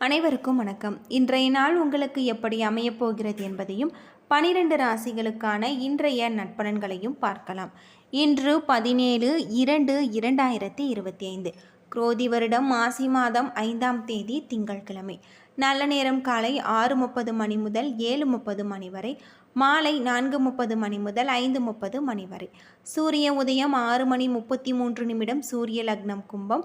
அனைவருக்கும் வணக்கம். இன்றைய நாள் உங்களுக்கு எப்படி அமையப் போகிறது என்பதையும் பனிரெண்டு ராசிகளுக்கான இன்றைய நட்பலன்களையும் பார்க்கலாம். இன்று பதினேழு இரண்டு இரண்டாயிரத்தி இருபத்தி ஐந்து குரோதி வருடம் மாசி மாதம் ஐந்தாம் தேதி திங்கட்கிழமை நல்ல நேரம் காலை ஆறு முப்பது மணி முதல் ஏழு முப்பது மணி வரை மாலை நான்கு முப்பது மணி முதல் ஐந்து முப்பது மணி வரை. சூரிய உதயம் ஆறு மணி முப்பத்தி மூன்று நிமிடம் சூரிய லக்னம் கும்பம்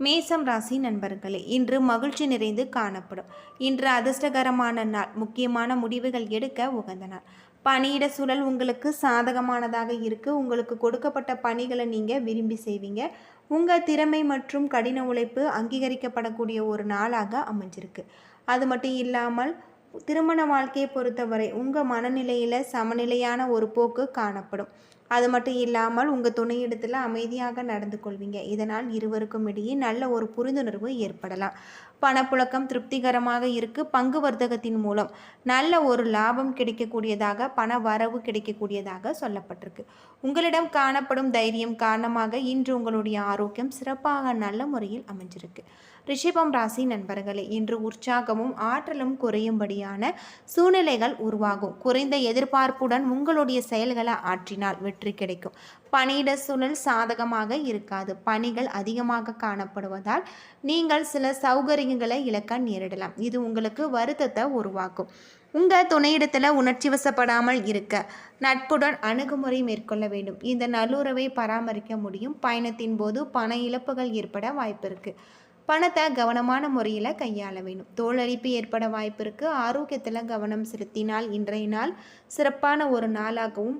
மேசம் ராசி நண்பர்களே இன்று மகிழ்ச்சி நிறைந்து காணப்படும். இன்று அதிர்ஷ்டகரமான நாள் முக்கியமான முடிவுகள் எடுக்க உகந்த நாள். பணியிட சூழல் உங்களுக்கு சாதகமானதாக இருக்குது உங்களுக்கு கொடுக்கப்பட்ட பணிகளை நீங்கள் விரும்பி செய்வீங்க. உங்கள் திறமை மற்றும் கடின உழைப்பு அங்கீகரிக்கப்படக்கூடிய ஒரு நாளாக அமைஞ்சிருக்கு. அது மட்டும் இல்லாமல் திருமண வாழ்க்கையை பொறுத்தவரை உங்கள் மனநிலையில் சமநிலையான ஒரு போக்கு காணப்படும். அது மட்டும் இல்லாமல் உங்கள் துணையிடத்தில் அமைதியாக நடந்து கொள்வீங்க. இதனால் இருவருக்கும் இடையே நல்ல ஒரு புரிந்துணர்வு ஏற்படலாம். பணப்புழக்கம் திருப்திகரமாக இருக்கு. பங்கு வர்த்தகத்தின் மூலம் நல்ல ஒரு லாபம் கிடைக்கக்கூடியதாக பண வரவு கிடைக்கக்கூடியதாக சொல்லப்பட்டிருக்கு. உங்களிடம் காணப்படும் தைரியம் காரணமாக இன்று உங்களுடைய ஆரோக்கியம் சிறப்பாக நல்ல முறையில் அமைஞ்சிருக்கு. ரிஷபம் ராசி நண்பர்களே இன்று உற்சாகமும் ஆற்றலும் குறையும்படியான சூழ்நிலைகள் உருவாகும். குறைந்த எதிர்பார்ப்புடன் உங்களுடைய செயல்களை ஆற்றினால் வெற்றி கிடைக்கும். பணியிட சூழல் சாதகமாக இருக்காது. பணிகள் அதிகமாக காணப்படுவதால் நீங்கள் சில சௌகரியங்களை இழக்க நேரிடலாம். இது உங்களுக்கு வருத்தத்தை உருவாக்கும். உங்கள் துணையிடத்தில் உணர்ச்சி வசப்படாமல் இருக்க நட்புடன் அணுகுமுறை மேற்கொள்ள வேண்டும். இந்த நல்லுறவை பராமரிக்க முடியும். பயணத்தின் போது பண இழப்புகள் ஏற்பட வாய்ப்பு இருக்குது பணத்தை கவனமான முறையில் கையாள வேண்டும். தோலரிப்பு ஏற்பட வாய்ப்பு இருக்குது ஆரோக்கியத்தில் கவனம் செலுத்தினால் இன்றைய நாள் சிறப்பான ஒரு நாளாகவும்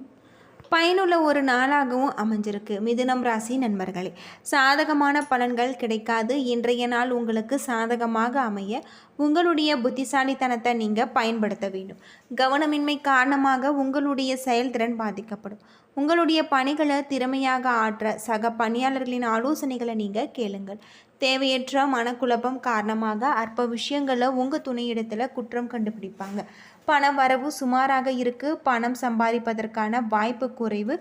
பயனுள்ள ஒரு நாளாகவும் அமைஞ்சிருக்கு. மிதுனம் ராசி நண்பர்களே சாதகமான பலன்கள் கிடைக்காது. இன்றைய நாள் உங்களுக்கு சாதகமாக அமைய உங்களுடைய புத்திசாலித்தனத்தை நீங்கள் பயன்படுத்த வேண்டும். கவனமின்மை காரணமாக உங்களுடைய செயல்திறன் பாதிக்கப்படும். உங்களுடைய பணிகளை திறமையாக ஆற்ற சக பணியாளர்களின் ஆலோசனைகளை நீங்கள் கேளுங்கள். தேவையற்ற மனக்குழப்பம் காரணமாக அற்ப விஷயங்களை உங்கள் துணையிடத்தில் குற்றம் கண்டுபிடிப்பாங்க. பண வரவு சுமாராக இருக்குது பணம் சம்பாதிப்பதற்கான வாய்ப்பு குறைவு.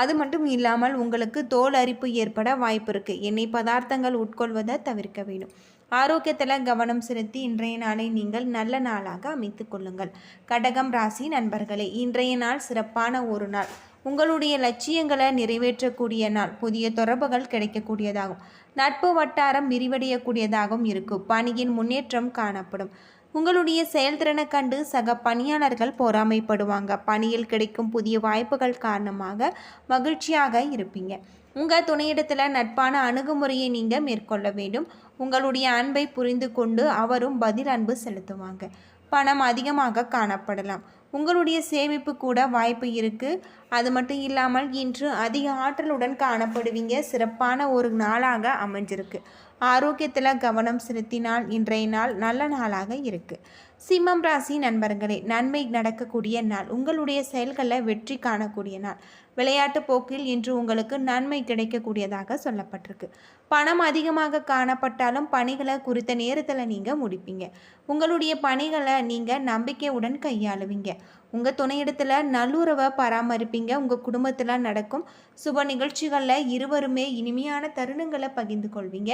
அது மட்டும் இல்லாமல் உங்களுக்கு தோல் அரிப்பு ஏற்பட வாய்ப்பு இருக்குது எண்ணெய் பதார்த்தங்கள் உட்கொள்வதை தவிர்க்க வேண்டும். ஆரோக்கியத்தில் கவனம் செலுத்தி இன்றைய நாளை நீங்கள் நல்ல நாளாக அமைத்து கொள்ளுங்கள். கடகம் ராசி நண்பர்களே இன்றைய நாள் சிறப்பான ஒரு நாள். உங்களுடைய லட்சியங்களை நிறைவேற்றக்கூடிய நாள். புதிய தொடர்புகள் கிடைக்கக்கூடியதாகும். நட்பு வட்டாரம் விரிவடையக்கூடியதாகவும் இருக்கும். பணியின் முன்னேற்றம் காணப்படும். உங்களுடைய செயல்திறனை கண்டு சக பணியாளர்கள் பொறாமைப்படுவாங்க. பணியில் கிடைக்கும் புதிய வாய்ப்புகள் காரணமாக மகிழ்ச்சியாக இருப்பீங்க. உங்கள் துணையிடத்தில் நட்பான அணுகுமுறையை நீங்கள் மேற்கொள்ள வேண்டும். உங்களுடைய அன்பை புரிந்து கொண்டு அவரும் பதில் அன்பு செலுத்துவாங்க. பணம் அதிகமாக காணப்படலாம். உங்களுடைய சேமிப்பு கூட வாய்ப்பு இருக்குது அது மட்டும் இல்லாமல் இன்று அதிக ஆற்றலுடன் காணப்படுவீங்க. சிறப்பான ஒரு நாளாக அமைஞ்சிருக்கு. ஆரோக்கியத்தில் கவனம் செலுத்தினால் இன்றைய நாள் நல்ல நாளாக இருக்குது சிம்மம் ராசி நண்பர்களே நன்மை நடக்கக்கூடிய நாள் உங்களுடைய செயல்களில் வெற்றி காணக்கூடிய நாள். விளையாட்டு போக்கில் இன்று உங்களுக்கு நன்மை கிடைக்கக்கூடியதாக சொல்லப்பட்டிருக்கு. பணம் அதிகமாக காணப்பட்டாலும் பணிகளை குறித்த நேரத்தில் நீங்கள் முடிப்பீங்க. உங்களுடைய பணிகளை நீங்கள் நம்பிக்கையுடன் கையாளுவீங்க. உங்கள் துணையிடத்தில் நல்லுறவை பராமரிப்பீங்க. உங்கள் குடும்பத்தில் நடக்கும் சுப நிகழ்ச்சிகளில் இருவருமே இனிமையான தருணங்களை பகிர்ந்து கொள்வீங்க.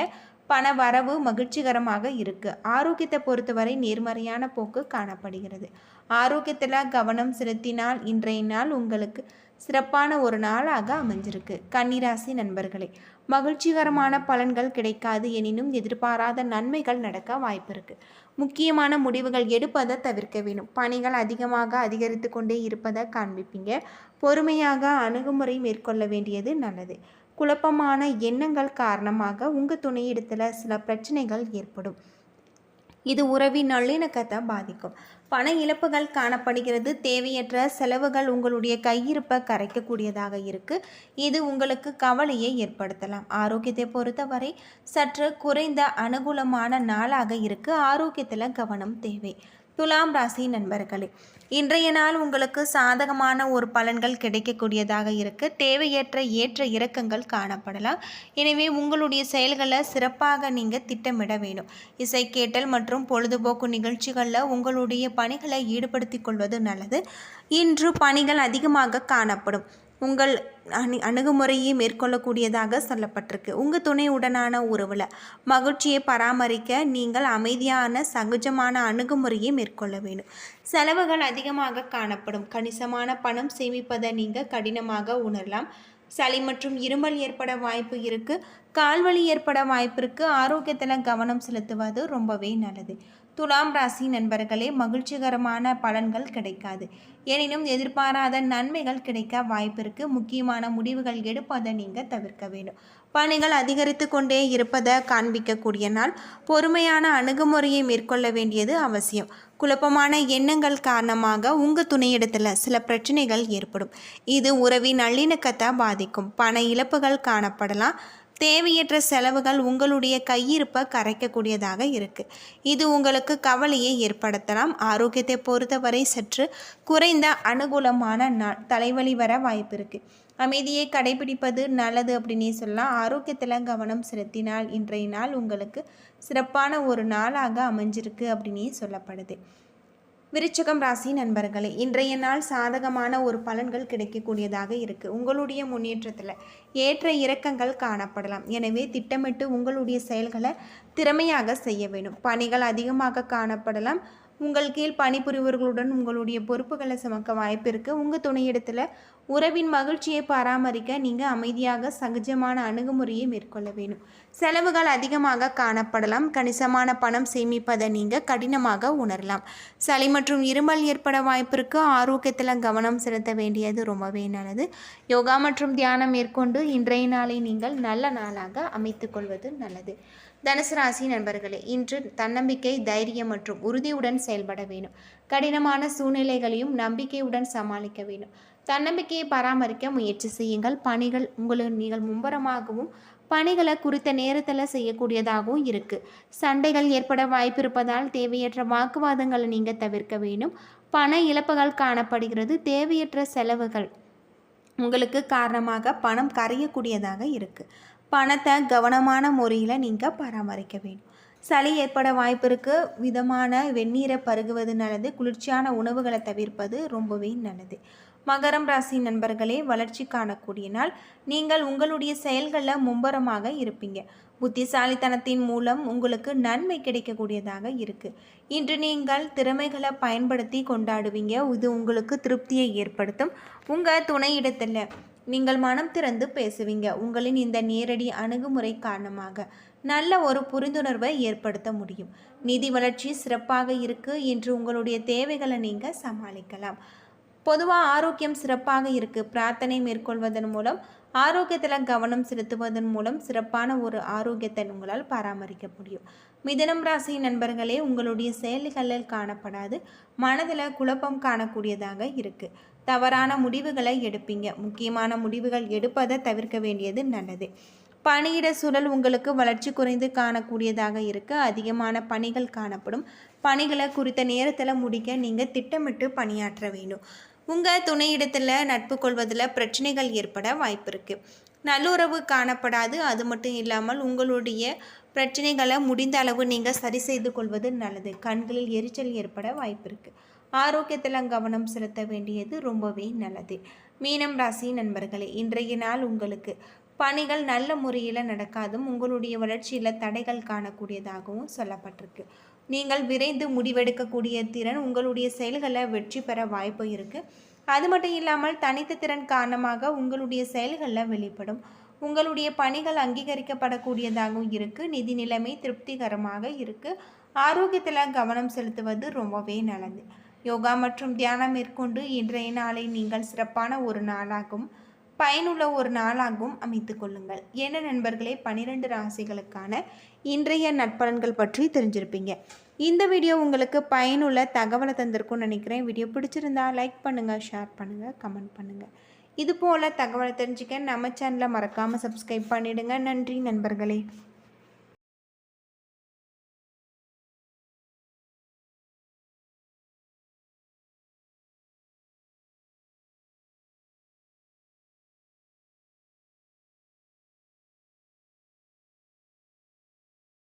பண வரவு மகிழ்ச்சிகரமாக இருக்குது ஆரோக்கியத்தை பொறுத்தவரை நேர்மறையான போக்கு காணப்படுகிறது. ஆரோக்கியத்தில் கவனம் செலுத்தினால் இன்றைய நாள் உங்களுக்கு சிறப்பான ஒரு நாளாக அமைஞ்சிருக்கு. கன்னிராசி நண்பர்களே மகிழ்ச்சிகரமான பலன்கள் கிடைக்காது எனினும் எதிர்பாராத நன்மைகள் நடக்க வாய்ப்பு இருக்குது முக்கியமான முடிவுகள் எடுப்பதை தவிர்க்க வேண்டும் பணிகள் அதிகமாக அதிகரித்து கொண்டே இருப்பதை காண்பிப்பீங்க. பொறுமையாக அணுகுமுறை மேற்கொள்ள வேண்டியது நல்லது. குழப்பமான எண்ணங்கள் காரணமாக உங்கள் துணையிடத்தில் சில பிரச்சனைகள் ஏற்படும். இது உறவின் நல்லிணக்கத்தை பாதிக்கும். பண இழப்புகள் காணப்படுகிறது. தேவையற்ற செலவுகள் உங்களுடைய கையிருப்பை கரைக்கக்கூடியதாக இருக்குது இது உங்களுக்கு கவலையை ஏற்படுத்தலாம். ஆரோக்கியத்தை பொறுத்தவரை சற்று குறைந்த அனுகூலமான நாளாக இருக்குது ஆரோக்கியத்தில் கவனம் தேவை. துலாம் ராசி நண்பர்களே இன்றைய நாள் உங்களுக்கு சாதகமான ஒரு பலன்கள் கிடைக்கக்கூடியதாக இருக்குது தேவையற்ற ஏற்ற இறக்கங்கள் காணப்படலாம். எனவே உங்களுடைய செயல்களை சிறப்பாக நீங்கள் திட்டமிட வேணும் இசை கேட்டல் மற்றும் பொழுதுபோக்கு நிகழ்ச்சிகளில் உங்களுடைய பணிகளை ஈடுபடுத்திக் கொள்வது நல்லது. இன்று பணிகள் அதிகமாக காணப்படும். உங்கள் அணு அணுகுமுறையை மேற்கொள்ளக்கூடியதாக சொல்லப்பட்டிருக்கு. உங்கள் துணையுடனான உறவில் மகிழ்ச்சியை பராமரிக்க நீங்கள் அமைதியான சகஜமான அணுகுமுறையை மேற்கொள்ள வேண்டும். செலவுகள் அதிகமாக காணப்படும். கணிசமான பணம் சேமிப்பதை நீங்கள் கடினமாக உணரலாம். சளி மற்றும் இருமல் ஏற்பட வாய்ப்பு இருக்குது கால்வலி ஏற்பட வாய்ப்பு இருக்குது ஆரோக்கியத்தில் கவனம் செலுத்துவது ரொம்பவே நல்லது. துலாம் ராசி நண்பர்களே மகிழ்ச்சிகரமான பலன்கள் கிடைக்காது. எனினும் எதிர்பாராத நன்மைகள் கிடைக்க வாய்ப்பிருக்கு முக்கியமான முடிவுகள் எடுப்பதை நீங்கள் தவிர்க்க வேண்டும். பணிகள் அதிகரித்து கொண்டே இருப்பதை காண்பிக்கக்கூடிய நாள். பொறுமையான அணுகுமுறையை மேற்கொள்ள வேண்டியது அவசியம். குழப்பமான எண்ணங்கள் காரணமாக உங்கள் துணையிடத்தில் சில பிரச்சனைகள் ஏற்படும். இது உறவின் நல்லிணக்கத்தை பாதிக்கும். பண இழப்புகள் காணப்படலாம். தேவையற்ற செலவுகள் உங்களுடைய கையிருப்பை கரைக்கக்கூடியதாக இருக்குது இது உங்களுக்கு கவலையை ஏற்படுத்தலாம். ஆரோக்கியத்தை பொறுத்தவரை சற்று குறைந்த அனுகூலமான நாள் தலைவலி வர வாய்ப்பு இருக்குது அமைதியை கடைபிடிப்பது நல்லது அப்படின்னே சொல்லலாம். ஆரோக்கியத்தில் கவனம் செலுத்தினால் இன்றைய நாள் உங்களுக்கு சிறப்பான ஒரு நாளாக அமைஞ்சிருக்கு அப்படின்னே சொல்லப்படுது. விருச்சகம் ராசி நண்பர்களே இன்றைய நாள் சாதகமான ஒரு பலன்கள் கிடைக்கக்கூடியதாக இருக்குது உங்களுடைய முன்னேற்றத்தில் ஏற்ற இறக்கங்கள் காணப்படலாம். எனவே திட்டமிட்டு உங்களுடைய செயல்களை திறமையாக செய்ய வேண்டும். பணிகள் அதிகமாக காணப்படலாம். உங்கள் கீழ் பணிபுரிவர்களுடன் உங்களுடைய பொறுப்புகளை சுமக்க வாய்ப்பு இருக்குது உங்கள் துணையிடத்தில் உறவின் மகிழ்ச்சியை பராமரிக்க நீங்கள் அமைதியாக சகஜமான அணுகுமுறையை மேற்கொள்ள வேணும் செலவுகள் அதிகமாக காணப்படலாம். கணிசமான பணம் சேமிப்பதை நீங்கள் கடினமாக உணரலாம். சளி மற்றும் இருமல் ஏற்பட வாய்ப்பிற்கு ஆரோக்கியத்தில் கவனம் செலுத்த வேண்டியது ரொம்பவே நல்லது. யோகா மற்றும் தியானம் மேற்கொண்டு இன்றைய நாளை நீங்கள் நல்ல நாளாக அமைத்துக்கொள்வது நல்லது. தனுசு ராசி நண்பர்களே இன்று தன்னம்பிக்கை தைரியம் மற்றும் உறுதியுடன் செயல்பட வேண்டும். கடினமான சூழ்நிலைகளையும் நம்பிக்கையுடன் சமாளிக்க வேண்டும். தன்னம்பிக்கையை பராமரிக்க முயற்சி செய்யுங்கள். பணிகள் உங்களுக்கு நீங்கள் மும்பரமாகவும் பணிகளை குறித்த நேரத்தில் செய்யக்கூடியதாகவும் இருக்குது சண்டைகள் ஏற்பட வாய்ப்பு இருப்பதால் தேவையற்ற வாக்குவாதங்களை நீங்கள் தவிர்க்க வேண்டும். பண இழப்புகள் காணப்படுகிறது. தேவையற்ற செலவுகள் உங்களுக்கு காரணமாக பணம் கரையக்கூடியதாக இருக்குது பணத்தை கவனமான முறையில் நீங்கள் பராமரிக்க வேண்டும். சளி ஏற்பட வாய்ப்பிற்கு விதமான வெந்நீரை பருகுவது நல்லது. குளிர்ச்சியான உணவுகளை தவிர்ப்பது ரொம்பவே நல்லது. மகரம் ராசி நண்பர்களே வளர்ச்சி காணக்கூடிய நாள். நீங்கள் உங்களுடைய செயல்களில் மும்பரமாக இருப்பீங்க. புத்திசாலித்தனத்தின் மூலம் உங்களுக்கு நன்மை கிடைக்கக்கூடியதாக இருக்குது இன்று நீங்கள் திறமைகளை பயன்படுத்தி கொண்டாடுவீங்க. இது உங்களுக்கு திருப்தியை ஏற்படுத்தும். உங்கள் துணையிடத்தில் நீங்கள் மனம் திறந்து பேசுவீங்க. உங்களின் இந்த நேரடி அணுகுமுறை காரணமாக நல்ல ஒரு புரிந்துணர்வை ஏற்படுத்த முடியும். நிதி வளர்ச்சி சிறப்பாக இருக்கு என்று உங்களுடைய தேவைகளை நீங்கள் சமாளிக்கலாம். பொதுவாக ஆரோக்கியம் சிறப்பாக இருக்குது பிரார்த்தனை மேற்கொள்வதன் மூலம் ஆரோக்கியத்தில் கவனம் செலுத்துவதன் மூலம் சிறப்பான ஒரு ஆரோக்கியத்தை உங்களால் பராமரிக்க முடியும். மிதனம் ராசி நண்பர்களே உங்களுடைய செயல்களில் காணப்படாது. மனதில் குழப்பம் காணக்கூடியதாக இருக்குது தவறான முடிவுகளை எடுப்பீங்க. முக்கியமான முடிவுகள் எடுப்பதை தவிர்க்க வேண்டியது நல்லது. பணியிட சூழல் உங்களுக்கு வளர்ச்சி குறைந்து காணக்கூடியதாக இருக்குது அதிகமான பணிகள் காணப்படும். பணிகளை குறித்த நேரத்தில் முடிக்க நீங்கள் திட்டமிட்டு பணியாற்ற வேண்டும். உங்கள் துணையிடத்தில் நட்பு கொள்வதில் பிரச்சனைகள் ஏற்பட வாய்ப்பு இருக்குது நல்லுறவு காணப்படாது. அது மட்டும் இல்லாமல் உங்களுடைய பிரச்சனைகளை முடிந்த அளவு நீங்கள் சரி செய்து கொள்வது நல்லது. கண்களில் எரிச்சல் ஏற்பட வாய்ப்பு இருக்குது ஆரோக்கியத்தில் கவனம் செலுத்த வேண்டியது ரொம்பவே நல்லது. மீனம் ராசி நண்பர்களே இன்றைய நாள் உங்களுக்கு பணிகள் நல்ல முறையில் நடக்காதும் உங்களுடைய வளர்ச்சியில் தடைகள் காணக்கூடியதாகவும் சொல்லப்பட்டிருக்கு. நீங்கள் விரைந்து முடிவெடுக்கக்கூடிய திறன் உங்களுடைய செயல்களை வெற்றி பெற வாய்ப்பு இருக்குது அது மட்டும் இல்லாமல் தனித்த திறன் காரணமாக உங்களுடைய செயல்களில் வெளிப்படும். உங்களுடைய பணிகள் அங்கீகரிக்கப்படக்கூடியதாகவும் இருக்குது நிதி நிலைமை திருப்திகரமாக இருக்குது ஆரோக்கியத்தில் கவனம் செலுத்துவது ரொம்பவே நல்லது. யோகா மற்றும் தியானம் மேற்கொண்டு இன்றைய நாளை நீங்கள் சிறப்பான ஒரு நாளாகவும் பயனுள்ள ஒரு நாளாகவும் அமைத்து கொள்ளுங்கள். என்ன நண்பர்களே பனிரெண்டு ராசிகளுக்கான இன்றைய நட்பலன்கள் பற்றி தெரிஞ்சிருப்பீங்க. இந்த வீடியோ உங்களுக்கு பயனுள்ள தகவலை தந்திருக்கும்னு நினைக்கிறேன். வீடியோ பிடிச்சிருந்தா லைக் பண்ணுங்கள் ஷேர் பண்ணுங்கள் கமெண்ட் பண்ணுங்கள் இது போல் தகவலை தெரிஞ்சுக்க நம்ம சேனலை மறக்காமல் சப்ஸ்கிரைப் பண்ணிவிடுங்க நன்றி நண்பர்களே.